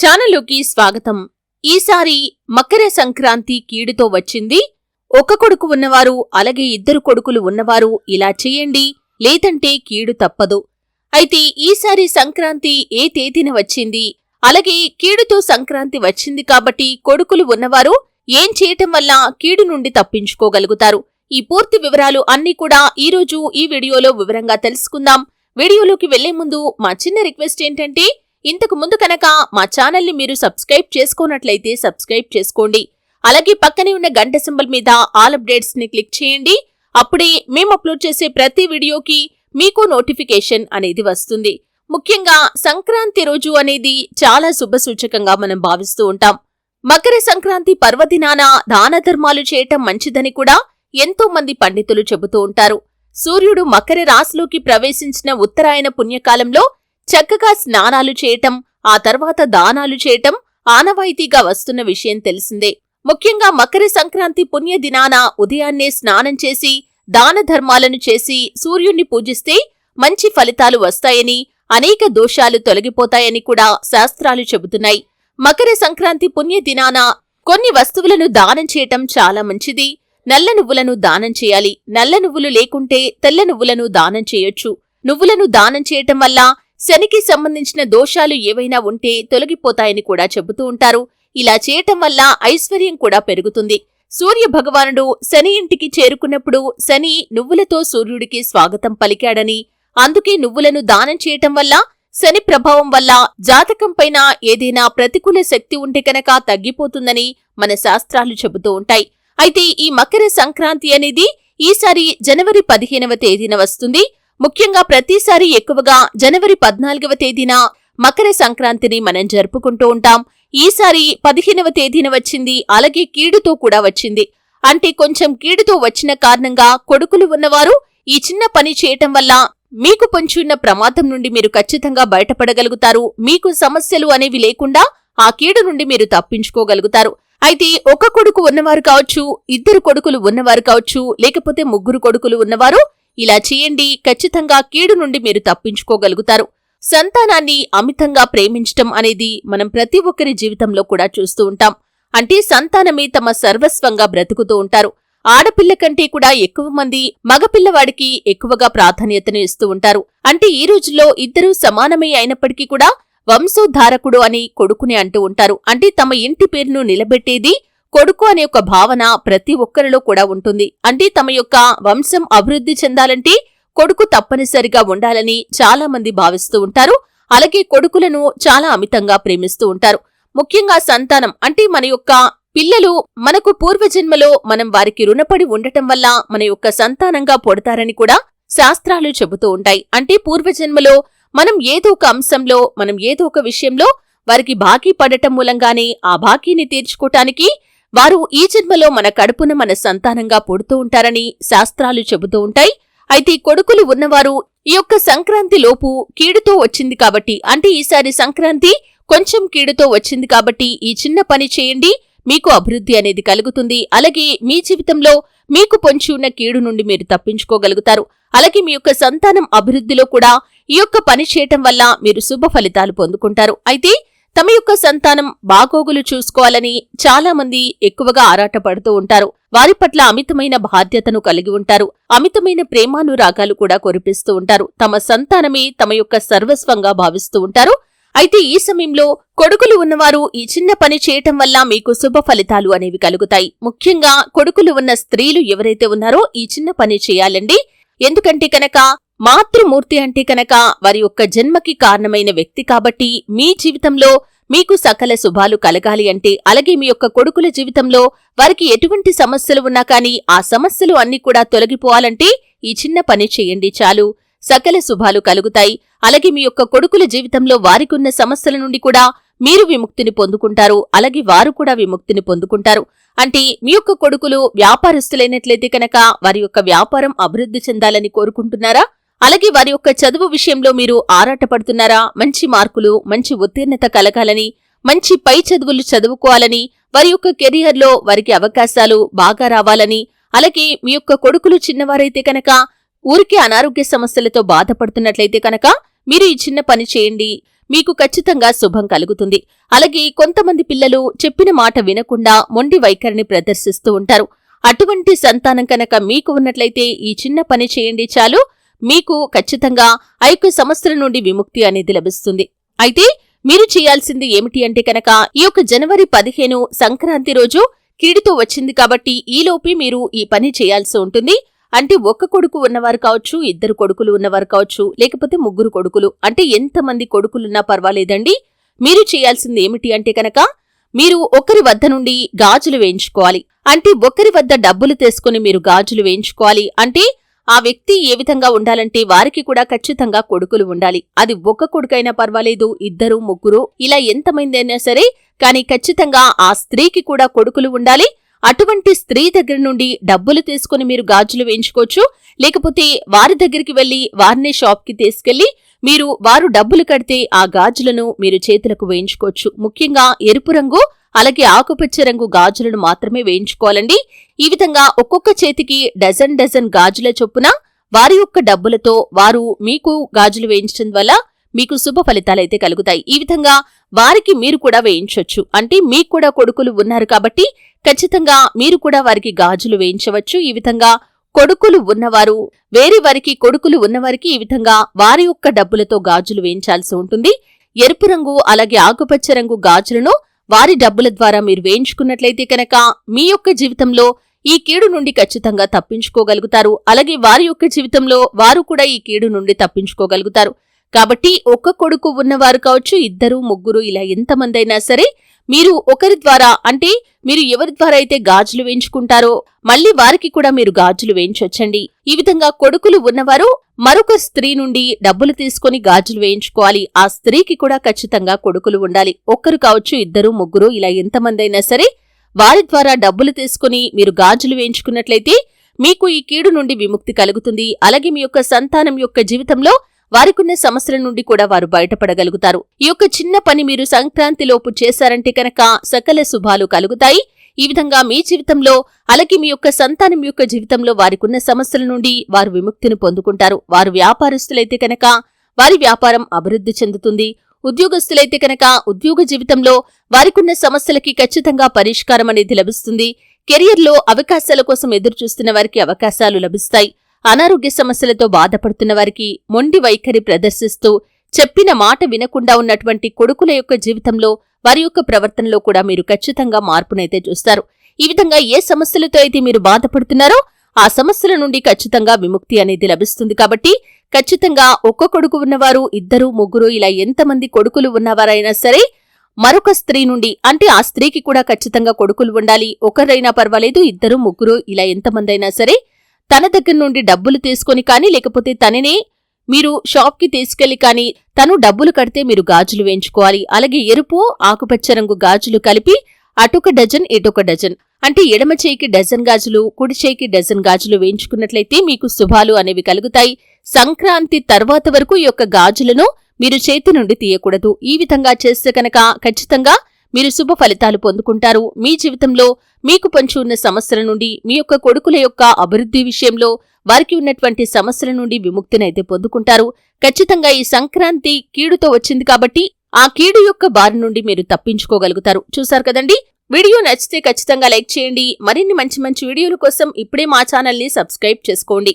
ఛానల్లోకి స్వాగతం. ఈసారి మకర సంక్రాంతి కీడుతో వచ్చింది. ఒక కొడుకు ఉన్నవారు అలాగే ఇద్దరు కొడుకులు ఉన్నవారు ఇలా చేయండి లేదంటే కీడు తప్పదు. అయితే ఈసారి సంక్రాంతి ఏ తేదీన వచ్చింది? అలాగే కీడుతో సంక్రాంతి వచ్చింది కాబట్టి కొడుకులు ఉన్నవారు ఏం చేయటం వల్ల కీడు నుండి తప్పించుకోగలుగుతారు? ఈ పూర్తి వివరాలు అన్నీ కూడా ఈరోజు ఈ వీడియోలో వివరంగా తెలుసుకుందాం. వీడియోలోకి వెళ్ళే ముందు మా చిన్న రిక్వెస్ట్ ఏంటంటే ఇంతకు ముందు కనుక మా ఛానల్ని మీరు సబ్స్క్రైబ్ చేసుకున్నట్లయితే సబ్స్క్రైబ్ చేసుకోండి. అలాగే పక్కనే ఉన్న గంట సింబల్ మీద ఆల్ అప్డేట్స్ని క్లిక్ చేయండి. అప్పుడే మేము అప్లోడ్ చేసే ప్రతి వీడియోకి మీకు నోటిఫికేషన్ అనేది వస్తుంది. ముఖ్యంగా సంక్రాంతి రోజు అనేది చాలా శుభసూచకంగా మనం భావిస్తూ ఉంటాం. మకర సంక్రాంతి పర్వదినాన దాన ధర్మాలు చేయటం మంచిదని కూడా ఎంతో మంది పండితులు చెబుతూ ఉంటారు. సూర్యుడు మకర రాశిలోకి ప్రవేశించిన ఉత్తరాయణ పుణ్యకాలంలో చక్కగా స్నానాలు చేయటం ఆ తర్వాత దానాలు చేయటం ఆనవాయితీగా వస్తున్న విషయం తెలిసిందే. ముఖ్యంగా మకర సంక్రాంతి పుణ్య దినాన ఉదయాన్నే స్నానం చేసి దాన ధర్మాలను చేసి సూర్యుణ్ణి పూజిస్తే మంచి ఫలితాలు వస్తాయని అనేక దోషాలు తొలగిపోతాయని కూడా శాస్త్రాలు చెబుతున్నాయి. మకర సంక్రాంతి పుణ్య దినాన కొన్ని వస్తువులను దానం చేయటం చాలా మంచిది. నల్ల నువ్వులను దానం చేయాలి. నల్ల నువ్వులు లేకుంటే తెల్ల నువ్వులను దానం చేయొచ్చు. నువ్వులను దానం చేయటం వల్ల శనికి సంబంధించిన దోషాలు ఏవైనా ఉంటే తొలగిపోతాయని కూడా చెబుతూ ఉంటారు. ఇలా చేయటం వల్ల ఐశ్వర్యం కూడా పెరుగుతుంది. సూర్య భగవానుడు శని ఇంటికి చేరుకున్నప్పుడు శని నువ్వులతో సూర్యుడికి స్వాగతం పలికాడని అందుకే నువ్వులను దానం చేయటం వల్ల శని ప్రభావం వల్ల జాతకం పైన ఏదైనా ప్రతికూల శక్తి ఉంటే కనుక తగ్గిపోతుందని మన శాస్త్రాలు చెబుతూ ఉంటాయి. అయితే ఈ మకర సంక్రాంతి అనేది ఈసారి జనవరి పదిహేనవ తేదీన వస్తుంది. ముఖ్యంగా ప్రతిసారి ఎక్కువగా జనవరి పద్నాలుగవ తేదీన మకర సంక్రాంతిని మనం జరుపుకుంటూ ఉంటాం. ఈసారి పదిహేనవ తేదీన వచ్చింది అలాగే కీడుతో కూడా వచ్చింది. అంటే కొంచెం కీడుతో వచ్చిన కారణంగా కొడుకులు ఉన్నవారు ఈ చిన్న పని చేయటం వల్ల మీకు పొంచున్న ప్రమాదం నుండి మీరు ఖచ్చితంగా బయటపడగలుగుతారు. మీకు సమస్యలు అనేవి లేకుండా ఆ కీడు నుండి మీరు తప్పించుకోగలుగుతారు. అయితే ఒక కొడుకు ఉన్నవారు కావచ్చు ఇద్దరు కొడుకులు ఉన్నవారు కావచ్చు లేకపోతే ముగ్గురు కొడుకులు ఉన్నవారు ఇలా చేయండి ఖచ్చితంగా కీడు నుండి మీరు తప్పించుకోగలుగుతారు. సంతానాన్ని అమితంగా ప్రేమించటం అనేది మనం ప్రతి ఒక్కరి జీవితంలో కూడా చూస్తూ ఉంటాం. అంటే సంతానమే తమ సర్వస్వంగా బ్రతుకుతూ ఉంటారు. ఆడపిల్ల కంటే కూడా ఎక్కువ మంది మగపిల్లవాడికి ఎక్కువగా ప్రాధాన్యతను ఇస్తూ ఉంటారు. అంటే ఈ రోజుల్లో ఇద్దరూ సమానమే అయినప్పటికీ కూడా వంశోద్ధారకుడు అని కొడుకుని అంటూ ఉంటారు. అంటే తమ ఇంటి పేరును నిలబెట్టేది కొడుకు అనే ఒక భావన ప్రతి ఒక్కరిలో కూడా ఉంటుంది. అంటే తమ యొక్క వంశం అభివృద్ధి చెందాలంటే కొడుకు తప్పనిసరిగా ఉండాలని చాలా మంది భావిస్తూ ఉంటారు. అలాగే కొడుకులను చాలా అమితంగా ప్రేమిస్తూ ఉంటారు. ముఖ్యంగా సంతానం అంటే మన యొక్క పిల్లలు మనకు పూర్వజన్మలో మనం వారికి రుణపడి ఉండటం వల్ల మన యొక్క సంతానంగా పొడతారని కూడా శాస్త్రాలు చెబుతూ ఉంటాయి. అంటే పూర్వజన్మలో మనం ఏదో ఒక అంశంలో మనం ఏదో ఒక విషయంలో వారికి బాకీ పడటం మూలంగానే ఆ బాకీని తీర్చుకోటానికి వారు ఈ జన్మలో మన కడుపున మన సంతానంగా పుడుతూ ఉంటారని శాస్త్రాలు చెబుతూ ఉంటాయి. అయితే కొడుకులు ఉన్నవారు ఈ యొక్క సంక్రాంతి లోపు కీడుతో వచ్చింది కాబట్టి అంటే ఈసారి సంక్రాంతి కొంచెం కీడుతో వచ్చింది కాబట్టి ఈ చిన్న పని చేయండి మీకు అభివృద్ధి అనేది కలుగుతుంది. అలాగే మీ జీవితంలో మీకు పొంచి ఉన్న కీడు నుండి మీరు తప్పించుకోగలుగుతారు. అలాగే మీ యొక్క సంతానం అభివృద్ధిలో కూడా ఈ యొక్క పని చేయటం వల్ల మీరు శుభ ఫలితాలు పొందుకుంటారు. అయితే తమ యొక్క సంతానం బాగోగులు చూసుకోవాలని చాలా మంది ఎక్కువగా ఆరాటపడుతూ ఉంటారు. వారి పట్ల అమితమైన బాధ్యతను కలిగి ఉంటారు. అమితమైన ప్రేమానురాగాలు కూడా కురిపిస్తూ ఉంటారు. తమ సంతానమే తమ యొక్క సర్వస్వంగా భావిస్తూ ఉంటారు. అయితే ఈ సమయంలో కొడుకులు ఉన్నవారు ఈ చిన్న పని చేయటం వల్ల మీకు శుభ ఫలితాలు అనేవి కలుగుతాయి. ముఖ్యంగా కొడుకులు ఉన్న స్త్రీలు ఎవరైతే ఉన్నారో ఈ చిన్న పని చేయాలండి. ఎందుకంటే కనుక మాతృమూర్తి అంటే కనుక వారి యొక్క జన్మకి కారణమైన వ్యక్తి కాబట్టి మీ జీవితంలో మీకు సకల శుభాలు కలగాలి అంటే అలాగే మీ యొక్క కొడుకుల జీవితంలో వారికి ఎటువంటి సమస్యలు ఉన్నా కానీ ఆ సమస్యలు అన్ని కూడా తొలగిపోవాలంటే ఈ చిన్న పని చేయండి చాలు. సకల శుభాలు కలుగుతాయి. అలాగే మీ యొక్క కొడుకుల జీవితంలో వారికున్న సమస్యల నుండి కూడా మీరు విముక్తిని పొందుకుంటారు. అలాగే వారు కూడా విముక్తిని పొందుకుంటారు. అంటే మీ యొక్క కొడుకులు వ్యాపారస్తులైనట్లయితే కనుక వారి యొక్క వ్యాపారం అభివృద్ధి చెందాలని కోరుకుంటున్నారా? అలాగే వారి యొక్క చదువు విషయంలో మీరు ఆరాటపడుతున్నారా? మంచి మార్కులు మంచి ఉత్తీర్ణత కలగాలని మంచి పై చదువులు చదువుకోవాలని వారి యొక్క కెరియర్లో వారికి అవకాశాలు బాగా రావాలని అలాగే మీ యొక్క కొడుకులు చిన్నవారైతే కనుక ఊరికే అనారోగ్య సమస్యలతో బాధపడుతున్నట్లయితే కనుక మీరు ఈ చిన్న పని చేయండి. మీకు ఖచ్చితంగా శుభం కలుగుతుంది. అలాగే కొంతమంది పిల్లలు చెప్పిన మాట వినకుండా మొండి వైఖరిని ప్రదర్శిస్తూ ఉంటారు. అటువంటి సంతానం కనుక మీకు ఉన్నట్లయితే ఈ చిన్న పని చేయండి చాలు. మీకు ఖచ్చితంగా ఆ యొక్క సమస్యల నుండి విముక్తి అనేది లభిస్తుంది. అయితే మీరు చేయాల్సింది ఏమిటి అంటే కనుక ఈ యొక్క జనవరి పదిహేను సంక్రాంతి రోజు కీడుతో వచ్చింది కాబట్టి ఈలోపే మీరు ఈ పని చేయాల్సి ఉంటుంది. అంటే ఒక్క కొడుకు ఉన్నవారు కావచ్చు ఇద్దరు కొడుకులు ఉన్నవారు కావచ్చు లేకపోతే ముగ్గురు కొడుకులు అంటే ఎంతమంది కొడుకులున్నా పర్వాలేదండి. మీరు చేయాల్సింది ఏమిటి అంటే కనుక మీరు ఒకరి వద్ద నుండి గాజులు వేయించుకోవాలి. అంటే ఒకరి వద్ద డబ్బులు తీసుకుని మీరు గాజులు వేయించుకోవాలి. అంటే ఆ వ్యక్తి ఏ విధంగా ఉండాలంటే వారికి కూడా ఖచ్చితంగా కొడుకులు ఉండాలి. అది ఒక్క కొడుకైనా పర్వాలేదు ఇద్దరు ముగ్గురు ఇలా ఎంతమంది అయినా సరే కానీ ఖచ్చితంగా ఆ స్త్రీకి కూడా కొడుకులు ఉండాలి. అటువంటి స్త్రీ దగ్గర నుండి డబ్బులు తీసుకుని మీరు గాజులు వేయించుకోవచ్చు. లేకపోతే వారి దగ్గరికి వెళ్ళి వారినే షాప్కి తీసుకెళ్ళి మీరు వారు డబ్బులు కడితే ఆ గాజులను మీరు చేతులకు వేయించుకోవచ్చు. ముఖ్యంగా ఎరుపు రంగు అలాగే ఆకుపచ్చ రంగు గాజులను మాత్రమే వేయించుకోవాలండి. ఈ విధంగా ఒక్కొక్క చేతికి డజన్ డజన్ గాజుల చొప్పున వారి యొక్క డబ్బులతో వారు మీకు గాజులు వేయించడం వల్ల మీకు శుభ ఫలితాలైతే కలుగుతాయి. ఈ విధంగా వారికి మీరు కూడా వేయించవచ్చు. అంటే మీకు కూడా కొడుకులు ఉన్నారు కాబట్టి ఖచ్చితంగా మీరు కూడా వారికి గాజులు వేయించవచ్చు. ఈ విధంగా కొడుకులు ఉన్నవారు వేరే వారికి కొడుకులు ఉన్నవారికి ఈ విధంగా వారి యొక్క డబ్బులతో గాజులు వేయించాల్సి ఉంటుంది. ఎరుపు రంగు అలాగే ఆకుపచ్చ రంగు గాజులను వారి డబ్బుల ద్వారా మీరు వేయించుకున్నట్లయితే కనుక మీ యొక్క జీవితంలో ఈ కీడు నుండి ఖచ్చితంగా తప్పించుకోగలుగుతారు. అలాగే వారి యొక్క జీవితంలో వారు కూడా ఈ కీడు నుండి తప్పించుకోగలుగుతారు. కాబట్టి ఒక్క కొడుకు ఉన్నవారు కావచ్చు ఇద్దరు ముగ్గురు ఇలా ఎంతమందైనా సరే మీరు ఒకరి ద్వారా అంటే మీరు ఎవరి ద్వారా అయితే గాజులు వేయించుకుంటారో మళ్ళీ వారికి కూడా మీరు గాజులు వేయించొచ్చండి. ఈ విధంగా కొడుకులు ఉన్నవారు మరొక స్త్రీ నుండి డబ్బులు తీసుకుని గాజులు వేయించుకోవాలి. ఆ స్త్రీకి కూడా ఖచ్చితంగా కొడుకులు ఉండాలి. ఒక్కరు కావచ్చు ఇద్దరు ముగ్గురు ఇలా ఎంతమంది అయినా సరే వారి ద్వారా డబ్బులు తీసుకుని మీరు గాజులు వేయించుకున్నట్లయితే మీకు ఈ కీడు నుండి విముక్తి కలుగుతుంది. అలాగే మీ యొక్క సంతానం యొక్క జీవితంలో వారికున్న సమస్యల నుండి కూడా వారు బయటపడగలుగుతారు. ఈ యొక్క చిన్న పని మీరు సంక్రాంతిలోపు చేశారంటే కనుక సకల శుభాలు కలుగుతాయి. ఈ విధంగా మీ జీవితంలో అలాగే మీ యొక్క సంతానం యొక్క జీవితంలో వారికున్న సమస్యల నుండి వారు విముక్తిని పొందుకుంటారు. వారు వ్యాపారస్తులైతే కనుక వారి వ్యాపారం అభివృద్ధి చెందుతుంది. ఉద్యోగస్తులైతే కనుక ఉద్యోగ జీవితంలో వారికున్న సమస్యలకి ఖచ్చితంగా పరిష్కారం అనేది లభిస్తుంది. కెరియర్లో అవకాశాల కోసం ఎదురుచూస్తున్న వారికి అవకాశాలు లభిస్తాయి. అనారోగ్య సమస్యలతో బాధపడుతున్న వారికి మొండి వైఖరి ప్రదర్శిస్తూ చెప్పిన మాట వినకుండా ఉన్నటువంటి కొడుకుల యొక్క జీవితంలో వారి యొక్క ప్రవర్తనలో కూడా మీరు ఖచ్చితంగా మార్పునైతే చూస్తారు. ఈ విధంగా ఏ సమస్యలతో అయితే మీరు బాధపడుతున్నారో ఆ సమస్యల నుండి ఖచ్చితంగా విముక్తి అనేది లభిస్తుంది. కాబట్టి ఖచ్చితంగా ఒక్క కొడుకు ఉన్నవారు ఇద్దరు ముగ్గురు ఇలా ఎంతమంది కొడుకులు ఉన్నవారైనా సరే మరొక స్త్రీ నుండి అంటే ఆ స్త్రీకి కూడా ఖచ్చితంగా కొడుకులు ఉండాలి. ఒకరైనా పర్వాలేదు ఇద్దరు ముగ్గురు ఇలా ఎంతమంది అయినా సరే తన దగ్గర నుండి డబ్బులు తీసుకొని కానీ లేకపోతే తననే మీరు షాప్కి తీసుకెళ్ళి కానీ తను డబ్బులు కడితే మీరు గాజులు వేయించుకోవాలి. అలాగే ఎరుపు ఆకుపచ్చ రంగు గాజులు కలిపి అటొక డజన్ ఇటొక డజన్. అంటే ఎడమ చేయికి డజన్ గాజులు కుడి చేయికి డజన్ గాజులు వేయించుకున్నట్లయితే మీకు శుభాలు అనేవి కలుగుతాయి. సంక్రాంతి తర్వాత వరకు ఈ యొక్క గాజులను మీరు చేతి నుండి తీయకూడదు. ఈ విధంగా చేస్తే కనుక ఖచ్చితంగా మీరు శుభ ఫలితాలు పొందుకుంటారు. మీ జీవితంలో మీకు పంచి ఉన్న సమస్యల నుండి మీ యొక్క కొడుకుల యొక్క అభివృద్ధి విషయంలో వారికి ఉన్నటువంటి సమస్యల నుండి విముక్తినైతే పొందుకుంటారు. ఖచ్చితంగా ఈ సంక్రాంతి కీడుతో వచ్చింది కాబట్టి ఆ కీడు యొక్క బారి నుండి మీరు తప్పించుకోగలుగుతారు. చూశారు కదండి? వీడియో నచ్చితే ఖచ్చితంగా లైక్ చేయండి. మరిన్ని మంచి మంచి వీడియోల కోసం ఇప్పుడే మా ఛానల్ని సబ్స్క్రైబ్ చేసుకోండి.